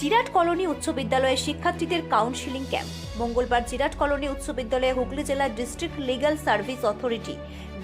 Jirat colony উচ্চ বিদ্যালয়ের শিক্ষার্থীদের কাউন্সিলিং ক্যাম্প। মঙ্গলবার জিরাট কলোনি উচ্চ বিদ্যালয়ে হুগলি জেলা district legal service authority,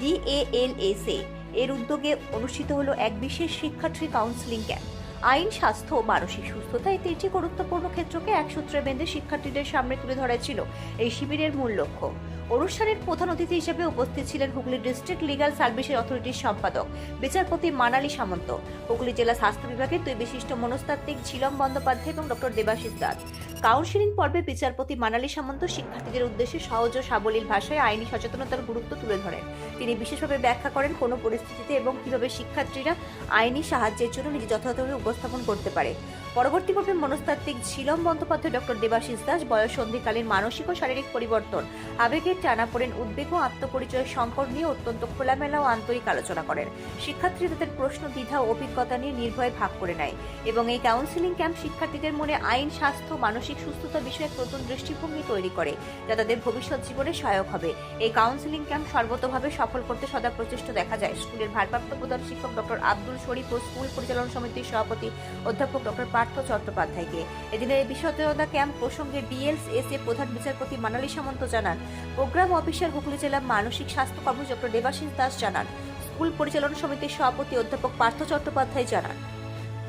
DALSA, এর উদ্যোগে অনুষ্ঠিত হলো এক বিশেষ শিক্ষার্থী কাউন্সিলিং ক্যাম্প। আইন, স্বাস্থ্য ও মানসিক সুস্থতা এই তিনটি গুরুত্বপূর্ণ ক্ষেত্রকে এক সূত্রে বেঁধে শিক্ষার্থীদের সামনে তুলে ধরা ছিল এই শিবিরের মূল লক্ষ্য। অনুষ্ঠানের প্রধান অতিথি হিসেবে উপস্থিত ছিলেন হুগলি ডিস্ট্রিক্ট লিগাল সার্ভিসের অথরিটির সম্পাদক বিচারপতি মানালি সামন্ত। হুগলি জেলা স্বাস্থ্য বিভাগের দুই বিশিষ্ট মনস্তাত্ত্বিক ঝিলম বন্দ্যোপাধ্যায় এবং ডক্টর দেবাশিস দাস। কাউন্সিলিং পর্বে বিচারপতি মানালি সামন্ত শিক্ষার্থীদের উদ্দেশ্যে সহজ ও সাবলীল ভাষায় আইনি সচেতনতার গুরুত্ব তুলে ধরেন। তিনি বিশেষভাবে ব্যাখ্যা করেন কোনো পরিস্থিতিতে এবং কীভাবে শিক্ষার্থীরা আইনি সাহায্যের জন্য নিজে যথাযথভাবে উপস্থাপন করতে পারে। পরবর্তী পর্বে মনস্তাত্ত্বিক ঝিলম বন্দ্যোপাধ্যায় ডক্টর দেবাশিস দাস, বয়স সন্ধিকালীন মানসিক ও শারীরিক পরিবর্তন আবেগের টানাপোড়েন উদ্বেগ ও আত্মপরিচয়ের সংকট নিয়ে অত্যন্ত খোলামেলা ও আন্তরিক আলোচনা করেন। শিক্ষার্থীরা তাদের প্রশ্ন, দ্বিধা ও অভিজ্ঞতা নিয়ে নির্ভয়ে ভাগ করে নেয় এবং এই কাউন্সিলিং ক্যাম্প শিক্ষার্থীদের মনে আইন, স্বাস্থ্য, মানসিক সুস্থতা বিষয়ে নতুন দৃষ্টিভঙ্গি তৈরি করে, যা তাদের ভবিষ্যৎ জীবনে সহায়ক হবে। এই কাউন্সিলিং ক্যাম্প সর্বতভাবে সফল করতে সদা প্রচেষ্ট দেখা যায়। স্কুলের ভারপ্রাপ্ত প্রধান শিক্ষক ডক্টর আব্দুল শরীফ ও স্কুল পরিচালনা সমিতির সভাপতি অধ্যাপক ডক্টর পার্থ চট্টোপাধ্যায়কে। এদিনের এই বিশদতা ক্যাম্প প্রসঙ্গে ডিএলস এস এ প্রধান বিচারপতি মানালী সামন্ত জানান। প্রোগ্রাম অফিসার হুগলি জেলা মানসিক স্বাস্থ্য কর্মী ডক্টর দেবাশিস দাস জানান। স্কুল পরিচালনা সমিতির সভাপতি অধ্যাপক পার্থ চট্টোপাধ্যায় জানান।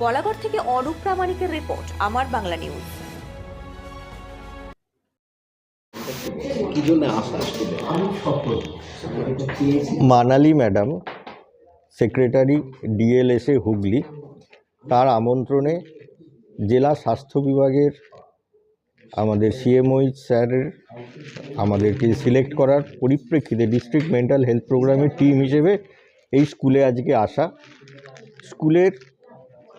বলাগড় থেকে Arup প্রামাণিকের report, Amar Bangla news. Manali madam secretary DLSA Hooghly তার আমন্ত্রণে জেলা স্বাস্থ্য বিভাগের আমাদের সিএমওই স্যারের আমাদেরকে সিলেক্ট করার পরিপ্রেক্ষিতে ডিস্ট্রিক্ট মেন্টাল হেলথ প্রোগ্রামের টিম হিসেবে এই স্কুলে আজকে আসা। স্কুলের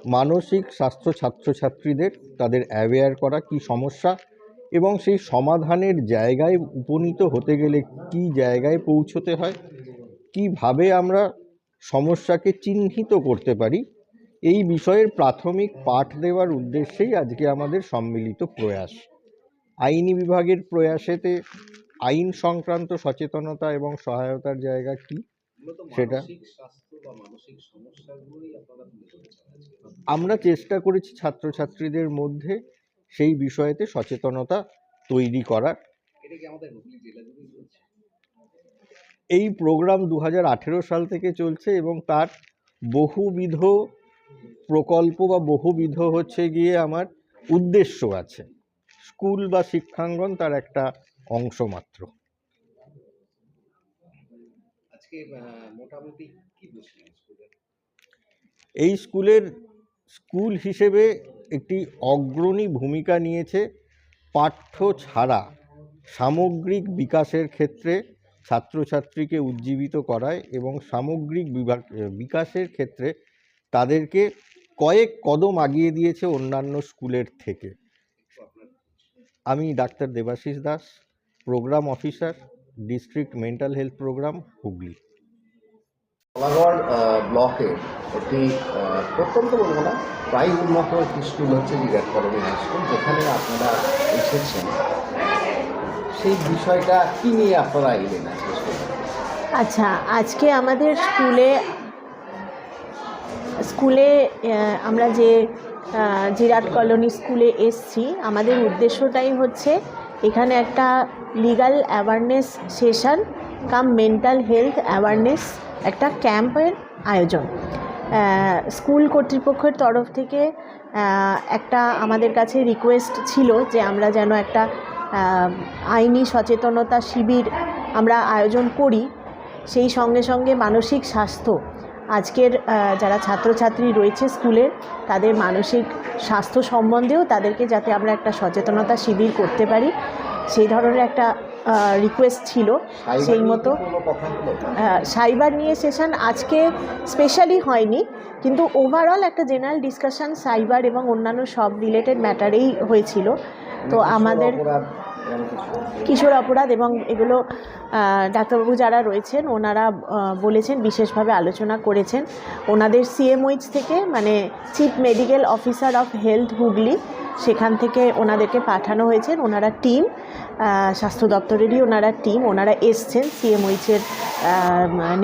মানসিক স্বাস্থ্য ছাত্রছাত্রীদের তাদের অ্যাওয়্যার করা কি সমস্যা এবং সেই সমাধানের জায়গায় উপনীত হতে গেলে কি জায়গায় পৌঁছতে হয়? কীভাবে আমরা সমস্যাকে চিহ্নিত করতে পারি? এই বিষয়ের প্রাথমিক পাঠ দেওয়ার উদ্দেশ্যেই আজকে আমাদের সম্মিলিত প্রয়াস। আইনি বিভাগের প্রয়াসেতে আইন সংক্রান্ত সচেতনতা এবং সহায়তার জায়গা কি? সেটা-। আমরা চেষ্টা করেছি ছাত্রছাত্রীদের মধ্যে সেই বিষয়েতে সচেতনতা তৈরি করার এই প্রোগ্রাম দু হাজার আঠেরো সাল থেকে চলছে এবং তার বহুবিধ প্রকল্প বা বহুবিধ হচ্ছে গিয়ে আমার উদ্দেশ্য আছে। স্কুল বা শিক্ষাঙ্গন তার একটা অংশ মাত্র এই স্কুলের স্কুল হিসেবে একটি অগ্রণী ভূমিকা নিয়েছে পাঠ্য ছাড়া সামগ্রিক বিকাশের ক্ষেত্রে ছাত্রছাত্রীকে উজ্জীবিত করায় এবং সামগ্রিক বিভাগ বিকাশের ক্ষেত্রে তাদেরকে কয়েক কদম আগিয়ে দিয়েছে অন্যান্য স্কুলের থেকে। আমি doctor Debashis Das, program officer, district mental health program, Hooghly. Kolagarh ব্লকের একটি প্রত্যন্ত বলব না প্রায় উন্নত একটি স্কুল হচ্ছে জিরাট কলোনি হাই স্কুল, যেখানে আপনারা এসেছেন। সেই বিষয়টা কি নিয়ে আপনারা এলেন আজকে আচ্ছা আজকে আমাদের স্কুলে স্কুলে আমরা যে জিরাট কলোনি স্কুলে এসছি, আমাদের উদ্দেশ্যটাই হচ্ছে এখানে একটা legal awareness session cum mental health awareness একটা ক্যাম্পের আয়োজন। স্কুল কর্তৃপক্ষের তরফ থেকে একটা আমাদের কাছে রিকোয়েস্ট ছিল যে আমরা যেন একটা আইনি সচেতনতা শিবির আমরা আয়োজন করি। সেই সঙ্গে সঙ্গে মানসিক স্বাস্থ্য। আজকের যারা ছাত্রছাত্রী রয়েছে স্কুলের তাদের মানসিক স্বাস্থ্য সম্বন্ধেও তাদেরকে যাতে আমরা একটা সচেতনতা শিবির করতে পারি। সেই ধরনের একটা রিকোয়েস্ট ছিল সেই মতো। হলো সাইবার নিয়ে সেশন আজকে স্পেশালি হয়নি কিন্তু ওভারঅল একটা জেনারেল ডিসকাশন সাইবার এবং অন্যান্য সব রিলেটেড ম্যাটারেই হয়েছিল। তো আমাদের? কিশোর অপরাধ। এবং এগুলো ডাক্তারবাবু যারা রয়েছেন ওনারা বলেছেন বিশেষভাবে আলোচনা করেছেন। ওনাদের সিএমওইচ থেকে মানে chief medical officer of health Hooghly সেখান থেকে ওনাদেরকে পাঠানো হয়েছে। ওনারা টিম স্বাস্থ্য দপ্তরেরই ওনারা টিম। ওনারা এসছেন সিএমওইচের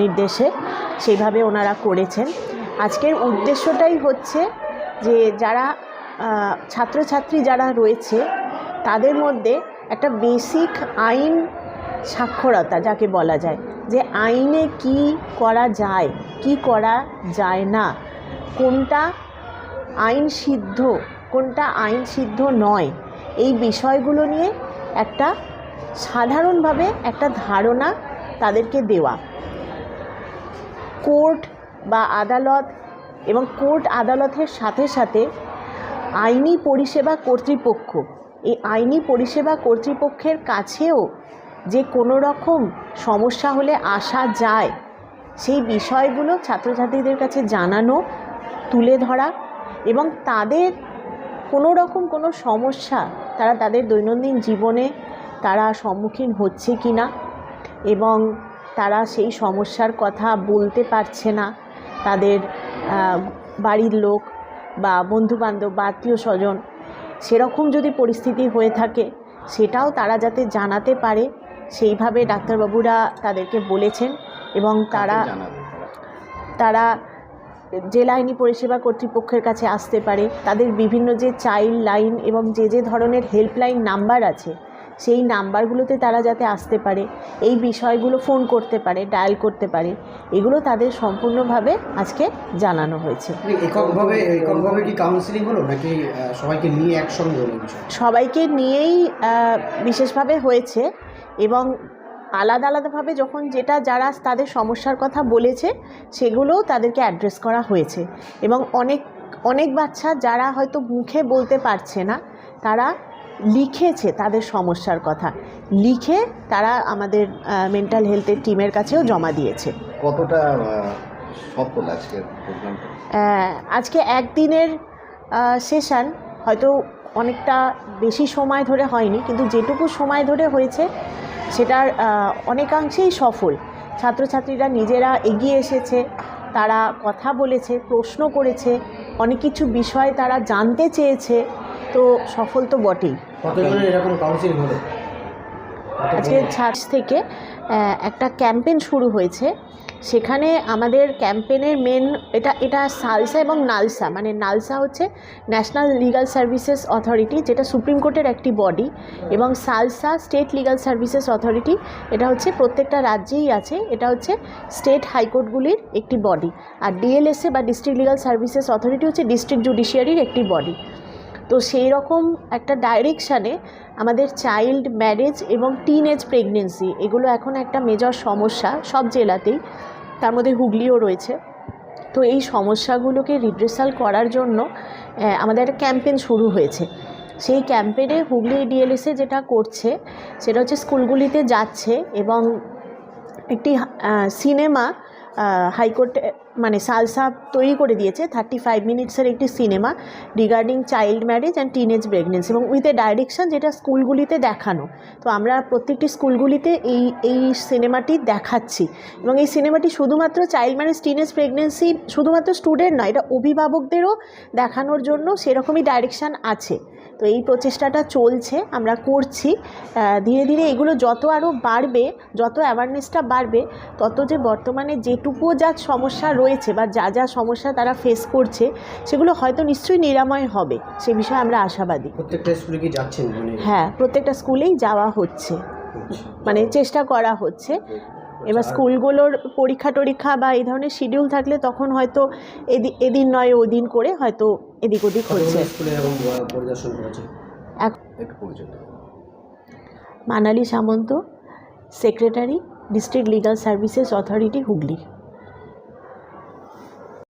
নির্দেশে। সেইভাবে ওনারা করেছেন। আজকের উদ্দেশ্যটাই হচ্ছে যে যারা ছাত্রছাত্রী যারা রয়েছে, তাদের মধ্যে একটা বেসিক আইন সাক্ষরতা, যাকে বলা যায়, যে আইনে কি করা যায়, কি করা যায় না, কোনটা আইন সিদ্ধ কোনটা আইন সিদ্ধ নয়? এই বিষয়গুলো নিয়ে একটা সাধারণভাবে একটা ধারণা তাদেরকে দেওয়া। কোর্ট বা আদালত এবং কোর্ট আদালতের সাথে সাথে আইনি পরিষেবা কর্তৃপক্ষ, এই আইনি পরিষেবা কর্তৃপক্ষের কাছেও যে কোনো রকম সমস্যা হলে আসা যায়, সেই বিষয়গুলো ছাত্রছাত্রীদের কাছে জানানো, তুলে ধরা এবং তাদের কোনো রকম কোনো সমস্যা তারা তাদের দৈনন্দিন জীবনে তারা সম্মুখীন হচ্ছে কি না এবং তারা সেই সমস্যার কথা বলতে পারছে না তাদের বাড়ির লোক বা বন্ধুবান্ধব বা আত্মীয় স্বজন সেরকম যদি পরিস্থিতি হয়ে থাকে সেটাও তারা যাতে জানাতে পারে সেইভাবে ডাক্তারবাবুরা তাদেরকে বলেছেন এবং তারা তারা? জেলা আইনি পরিষেবা কর্তৃপক্ষের কাছে আসতে পারে। তাদের বিভিন্ন যে চাইল্ড লাইন এবং যে যে ধরনের হেল্পলাইন নাম্বার আছে সেই নাম্বারগুলোতে তারা যাতে আসতে পারে এই বিষয়গুলো ফোন করতে পারে ডায়াল করতে পারে এগুলো তাদের সম্পূর্ণভাবে আজকে জানানো হয়েছে। এককভাবে এককভাবে কি কাউন্সিলিং হলো নাকি সবাইকে নিয়ে একসঙ্গে হলো সবাইকে নিয়েই বিশেষভাবে হয়েছে এবং আলাদা আলাদাভাবে যখন যেটা যারা তাদের সমস্যার কথা বলেছে সেগুলোও তাদেরকে অ্যাড্রেস করা হয়েছে। এবং অনেক অনেক বাচ্চা যারা হয়তো মুখে বলতে পারছে না তারা লিখেছে তাদের সমস্যার কথা। লিখে তারা আমাদের মেন্টাল হেলথের টিমের কাছেও জমা দিয়েছে। কতটা সফল আজকের আজকে একদিনের সেশন হয়তো অনেকটা বেশি সময় ধরে হয়নি কিন্তু যেটুকু সময় ধরে হয়েছে সেটার অনেকাংশেই সফল। ছাত্রছাত্রীরা নিজেরা এগিয়ে এসেছে, তারা কথা বলেছে, প্রশ্ন করেছে, অনেক কিছু বিষয় তারা জানতে চেয়েছে, তো সফল তো বটেই। এরকম কাউন্সিল হলো? আজকে ছাঁচ থেকে একটা ক্যাম্পেন শুরু হয়েছে। সেখানে আমাদের ক্যাম্পেনের মেন এটা এটা সালসা এবং নালসা। মানে নালসা হচ্ছে ন্যাশনাল লিগাল সার্ভিসেস অথরিটি যেটা সুপ্রিম কোর্টের একটি বডি এবং SALSA state legal services authority এটা হচ্ছে প্রত্যেকটা রাজ্যেই আছে। এটা হচ্ছে স্টেট হাইকোর্টগুলির একটি বডি আর ডিএলএসএ বা ডিস্ট্রিক্ট লিগাল সার্ভিসেস অথরিটি হচ্ছে ডিস্ট্রিক্ট জুডিশিয়ারির একটি বডি তো সেই রকম একটা ডাইরেকশানে আমাদের চাইল্ড ম্যারেজ এবং টিন এজ প্রেগনেন্সি এগুলো এখন একটা মেজর সমস্যা সব জেলাতেই। তার মধ্যে হুগলিও রয়েছে। তো এই সমস্যাগুলোকে রিড্রেসাল করার জন্য আমাদের একটা ক্যাম্পেন শুরু হয়েছে। সেই ক্যাম্পেনে হুগলি ডিএলএসএ যেটা করছে, সেটা হচ্ছে স্কুলগুলিতে যাচ্ছে এবং একটি সিনেমা হাইকোর্টে মানে সালসা তৈরি করে দিয়েছে। থার্টি ফাইভ মিনিটসের একটি cinema regarding child marriage and teenage pregnancy এবং উইথ এ ডাইরেকশন যেটা স্কুলগুলিতে দেখানো। তো আমরা প্রত্যেকটি স্কুলগুলিতে এই এই সিনেমাটি দেখাচ্ছি। এবং এই সিনেমাটি শুধুমাত্র চাইল্ড ম্যারেজ টিনেজ প্রেগনেন্সি শুধুমাত্র স্টুডেন্ট নয়, এটা অভিভাবকদেরও দেখানোর জন্য সেরকমই ডাইরেকশান আছে। তো এই প্রচেষ্টাটা চলছে, আমরা করছি। ধীরে ধীরে এগুলো যত আরও বাড়বে, যত অ্যাওয়ারনেসটা বাড়বে, তত যে বর্তমানে যেটুকুও যা সমস্যা রয়েছে বা যা যা সমস্যা তারা ফেস করছে সেগুলো হয়তো নিশ্চয়ই নিরাময় হবে। সে বিষয়ে আমরা আশাবাদী। প্রত্যেকটা স্কুলে কি যাচ্ছেন মানে? হ্যাঁ প্রত্যেকটা স্কুলেই যাওয়া হচ্ছে। মানে চেষ্টা করা হচ্ছে। এবার স্কুলগুলোর পরীক্ষা টরীক্ষা বা এই ধরনের শিডিউল থাকলে তখন হয়তো এদি এদিন নয় ওদিন করে হয়তো এদিক ওদিক হচ্ছে। Manali Samanta secretary district legal services authority Hooghly.